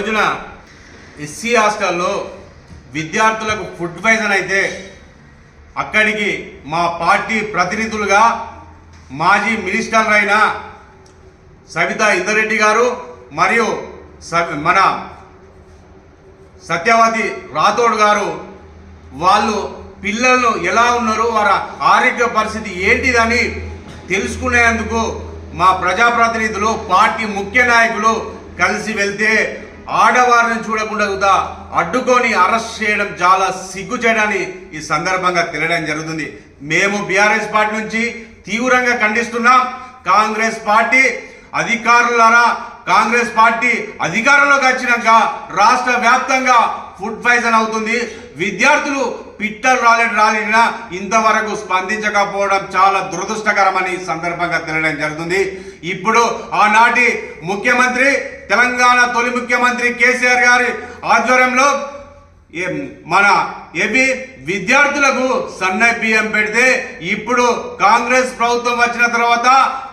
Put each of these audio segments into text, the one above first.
రోజున ఎస్సీ హాస్టల్లో విద్యార్థులకు ఫుడ్ పాయిజన్ అయితే అక్కడికి మా పార్టీ ప్రతినిధులుగా మాజీ మినిస్టర్ అయిన సవితా ఇందరెడ్డి గారు మరియు స- మన సత్యవతి రాథోడ్ గారు వాళ్ళు పిల్లలు ఎలా ఉన్నారు వారి ఆరోగ్య పరిస్థితి ఏంటిదని తెలుసుకునేందుకు మా ప్రజాప్రతినిధులు పార్టీ ముఖ్య నాయకులు కలిసి వెళ్తే ఆడవారిని చూడకుండా అడ్డుకొని అరెస్ట్ చేయడం చాలా సిగ్గుచేయడాన్ని ఈ సందర్భంగా తెలియడం జరుగుతుంది. మేము బీఆర్ఎస్ పార్టీ నుంచి తీవ్రంగా ఖండిస్తున్నాం. కాంగ్రెస్ పార్టీ అధికారులారా కాంగ్రెస్ పార్టీ అధికారంలోకి వచ్చినాక రాష్ట్ర వ్యాప్తంగా ఫుడ్ పాయిజన్ అవుతుంది. విద్యార్థులు పిట్టలు రాలేడు రాలేనా ఇంతవరకు స్పందించకపోవడం చాలా దురదృష్టకరమని సందర్భంగా తెలియడం జరుగుతుంది. ఇప్పుడు ఆనాటి ముఖ్యమంత్రి తెలంగాణ తొలి ముఖ్యమంత్రి కేసీఆర్ గారి ఆధ్వర్యంలో మన ఏపీ విద్యార్థులకు సన్న బియ్యం పెడితే ఇప్పుడు కాంగ్రెస్ ప్రభుత్వం వచ్చిన తర్వాత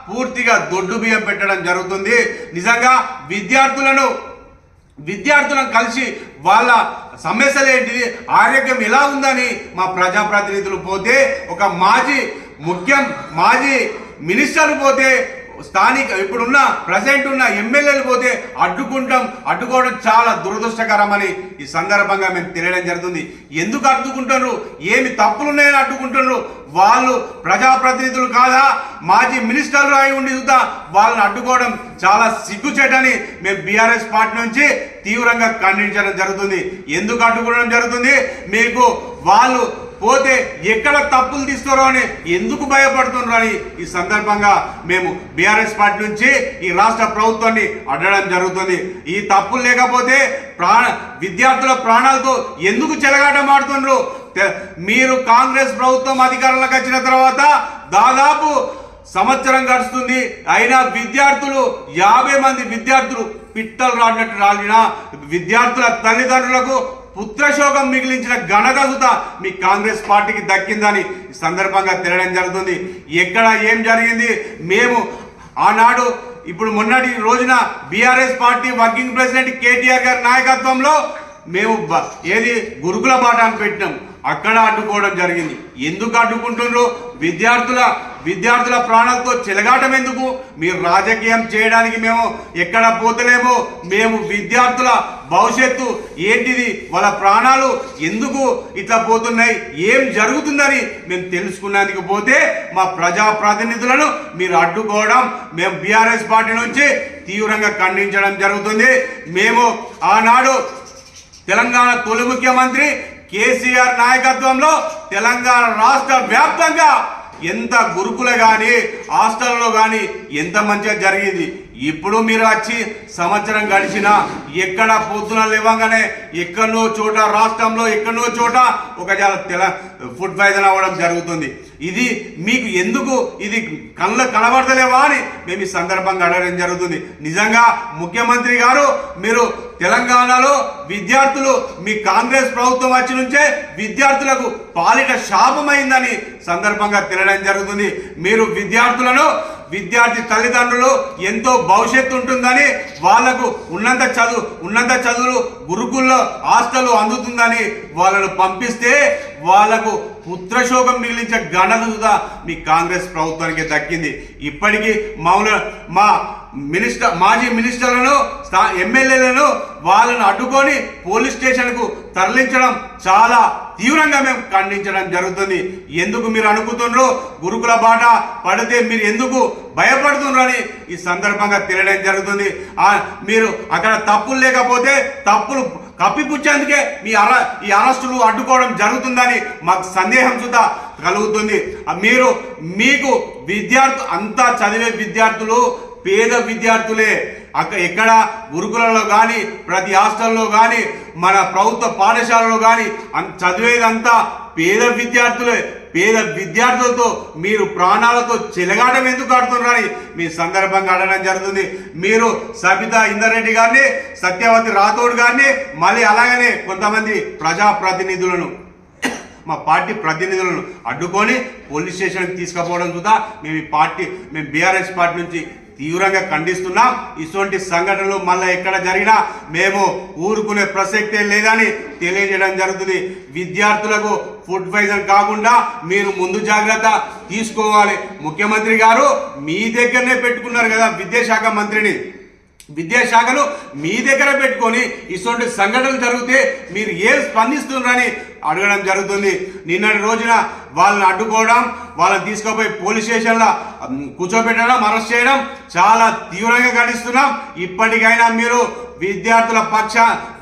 పూర్తిగా దొడ్డు బియ్యం పెట్టడం జరుగుతుంది. నిజంగా విద్యార్థులను విద్యార్థులను కలిసి వాళ్ళ సమస్యలు ఏంటిది ఆరోగ్యం ఎలా ఉందని మా ప్రజాప్రతినిధులు పోతే ఒక మాజీ ముఖ్యం మాజీ మినిస్టర్ పోతే స్థానిక ఇప్పుడున్న ప్రజెంట్ ఉన్న ఎమ్మెల్యేలు పోతే అడ్డుకుంటాం. అడ్డుకోవడం చాలా దురదృష్టకరమని ఈ సందర్భంగా మేము తెలియడం జరుగుతుంది. ఎందుకు అడ్డుకుంటున్నారు? ఏమి తప్పులున్నాయని అడ్డుకుంటున్నారు? వాళ్ళు ప్రజాప్రతినిధులు కాదా? మాజీ మినిస్టర్లు అయి ఉండి చూద్దా? వాళ్ళని అడ్డుకోవడం చాలా సిగ్గుచేటని మేము బీఆర్ఎస్ పార్టీ నుంచి తీవ్రంగా ఖండించడం జరుగుతుంది. ఎందుకు అడ్డుకోవడం జరుగుతుంది? మీకు వాళ్ళు పోతే ఎక్కడ తప్పులు తీస్తారో అని ఎందుకు భయపడుతున్నారు అని ఈ సందర్భంగా మేము బీఆర్ఎస్ పార్టీ నుంచి ఈ రాష్ట్ర ప్రభుత్వాన్ని అడగడం జరుగుతుంది. ఈ తప్పులు లేకపోతే ప్రాణ విద్యార్థుల ప్రాణాలతో ఎందుకు చెలగాటం ఆడుతున్నారు? మీరు కాంగ్రెస్ ప్రభుత్వం అధికారంలోకి వచ్చిన తర్వాత దాదాపు సంవత్సరం గడుస్తుంది. అయినా విద్యార్థులు యాభై మంది విద్యార్థులు పిట్టలు రాడినట్టు రాలిన విద్యార్థుల తల్లిదండ్రులకు పుత్రశోకం మిగిలించిన ఘనత సుత మీ కాంగ్రెస్ పార్టీకి దక్కిందని ఈ సందర్భంగా తెలియడం జరుగుతుంది. ఎక్కడ ఏం జరిగింది? మేము ఆనాడు ఇప్పుడు మొన్నటి రోజున BRS party working president KTR garu నాయకత్వంలో మేము ఏది గురుకుల పాఠాన్ని పెట్టినాం. అక్కడ అడ్డుకోవడం జరిగింది. ఎందుకు అడ్డుకుంటున్నారు విద్యార్థుల విద్యార్థుల ప్రాణాలతో చెలగాటం ఎందుకు? మీరు రాజకీయం చేయడానికి మేము ఎక్కడ పోతలేమో? మేము విద్యార్థుల భవిష్యత్తు ఏంటిది? వాళ్ళ ప్రాణాలు ఎందుకు ఇట్లా పోతున్నాయి? ఏం జరుగుతుందని మేము తెలుసుకున్నందుకు పోతే మా ప్రజాప్రతినిధులను మీరు అడ్డుకోవడం మేము బీఆర్ఎస్ పార్టీ నుంచి తీవ్రంగా ఖండించడం జరుగుతుంది. మేము ఆనాడు తెలంగాణ తొలి ముఖ్యమంత్రి కేసీఆర్ నాయకత్వంలో తెలంగాణ రాష్ట్ర వ్యాప్తంగా ఎంత గురుకుల కానీ హాస్టల్లో కానీ ఎంత మంచిగా జరిగింది? ఇప్పుడు మీరు వచ్చి సంవత్సరం గడిచినా ఎక్కడ పొద్దున లేవగానే ఎక్కడో చోట రాష్ట్రంలో ఎక్కడో చోట ఒక తెల ఫుడ్ పాయిజన్ అవ్వడం జరుగుతుంది. ఇది మీకు ఎందుకు ఇది కళ్ళ కనబడతలేవా అని మేము ఈ సందర్భంగా అడగడం జరుగుతుంది. నిజంగా ముఖ్యమంత్రి గారు మీరు తెలంగాణలో విద్యార్థులు మీ కాంగ్రెస్ ప్రభుత్వం వచ్చి నుంచే విద్యార్థులకు పాలిట శాపమైందని సందర్భంగా తెలియడం జరుగుతుంది. మీరు విద్యార్థులను విద్యార్థి తల్లిదండ్రులు ఎంతో భవిష్యత్తు ఉంటుందని వాళ్ళకు ఉన్నంత చదువు ఉన్నంత చదువులు గురుకుల్లో హాస్టల్ అందుతుందని వాళ్ళను పంపిస్తే వాళ్ళకు పుత్రశోకం మిగిలించే ఘనత మీ కాంగ్రెస్ ప్రభుత్వానికి దక్కింది. ఇప్పటికీ మౌన మా మినిస్టర్ మాజీ మినిస్టర్లను ఎమ్మెల్యేలను వాళ్ళను అడ్డుకొని పోలీస్ స్టేషన్కు తరలించడం చాలా తీవ్రంగా మేము ఖండించడం జరుగుతుంది. ఎందుకు మీరు అనుకుతుండ్రు గురుకుల బాట పడితే మీరు ఎందుకు భయపడుతుండ్రు అని ఈ సందర్భంగా తెలియడం జరుగుతుంది. మీరు అక్కడ తప్పులు లేకపోతే తప్పులు కప్పిపుచ్చేందుకే మీ అర ఈ అరెస్టులు అడ్డుకోవడం జరుగుతుందని మాకు సందేహం సుధా కలుగుతుంది. మీరు మీకు విద్యార్థు అంతా చదివే విద్యార్థులు పేద విద్యార్థులే. అక్క ఎక్కడ గురుకులలో కానీ ప్రతి హాస్టల్లో కానీ మన ప్రభుత్వ పాఠశాలలో కానీ చదివేదంతా పేద విద్యార్థులే. పేద విద్యార్థులతో మీరు ప్రాణాలతో చెలగాటం ఎందుకు ఆడుతున్నారని మీ సందర్భంగా అడగడం జరుగుతుంది. మీరు సబితా ఇందరెడ్డి గారిని సత్యవతి రాథోడ్ గారిని మళ్ళీ అలాగనే కొంతమంది ప్రజాప్రతినిధులను మా పార్టీ ప్రతినిధులను అడ్డుకొని పోలీస్ స్టేషన్కి తీసుకుపోవడం చూద్దా. మేము ఈ పార్టీ మేము బీఆర్ఎస్ పార్టీ నుంచి తీవ్రంగా ఖండిస్తున్నాం. ఇటువంటి సంఘటనలు మళ్ళీ ఎక్కడ జరిగినా మేము ఊరుకునే ప్రసక్తే లేదని తెలియజేయడం జరుగుతుంది. విద్యార్థులకు ఫుడ్ పాయిజన్ కాకుండా మీరు ముందు జాగ్రత్త తీసుకోవాలి. ముఖ్యమంత్రి గారు మీ దగ్గరనే పెట్టుకున్నారు కదా విద్యాశాఖ మంత్రిని. విద్యాశాఖను మీ దగ్గర పెట్టుకొని ఇటువంటి సంఘటనలు జరిగితే మీరు ఏం స్పందిస్తున్నారని అడగడం జరుగుతుంది. నిన్నటి రోజున వాళ్ళని అడ్డుకోవడం వాళ్ళని తీసుకుపోయి పోలీస్ స్టేషన్లో కూర్చోబెట్టడం అరెస్ట్ చేయడం చాలా తీవ్రంగా ఖండిస్తున్నాం. ఇప్పటికైనా మీరు విద్యార్థుల పక్ష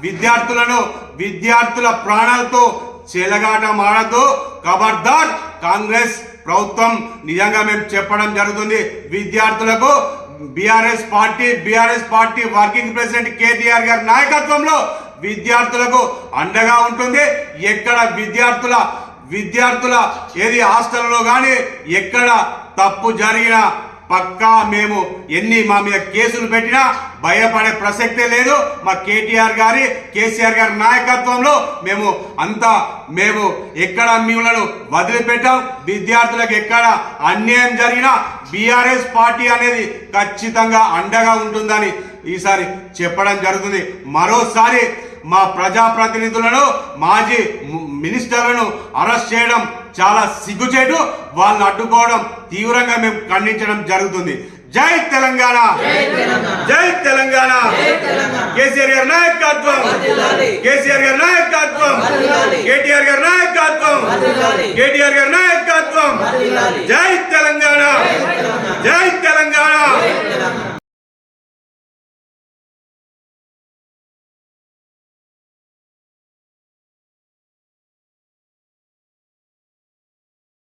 విద్యార్థులను విద్యార్థుల ప్రాణాలతో చెలగాట ఆడద్దు. ఖబర్దార్ కాంగ్రెస్ ప్రభుత్వం నిజంగా మేము చెప్పడం జరుగుతుంది. విద్యార్థులకు BRS party BRS party working president KTR garu నాయకత్వంలో విద్యార్థులకు అండగా ఉంటుంది. ఎక్కడ విద్యార్థుల విద్యార్థుల ఏది హాస్టల్లో కానీ ఎక్కడ తప్పు జరిగినా పక్కా మేము ఎన్ని మా మీద కేసులు పెట్టినా భయపడే ప్రసక్తే లేదు. మా కేటీఆర్ గారి కేసీఆర్ గారి నాయకత్వంలో మేము అంతా మేము ఎక్కడ మిమ్మలను వదిలిపెట్టాం. విద్యార్థులకు ఎక్కడ అన్యాయం జరిగినా బీఆర్ఎస్ పార్టీ అనేది ఖచ్చితంగా అండగా ఉంటుందని ఈసారి చెప్పడం జరుగుతుంది. మరోసారి మా ప్రజాప్రతినిధులను మాజీ మినిస్టర్లను అరెస్ట్ చేయడం చాలా సిగ్గుచేటు వాళ్ళని అడ్డుకోవడం తీవ్రంగా మేము ఖండించడం జరుగుతుంది. జై తెలంగాణ! జై తెలంగాణ! కేసీఆర్ గారి నాయకత్వం! కేసీఆర్ గారి నాయకత్వం! కేటీఆర్ గారి నాయకత్వం! కేటీఆర్ గారి నాయకత్వం! జై తెలంగాణ!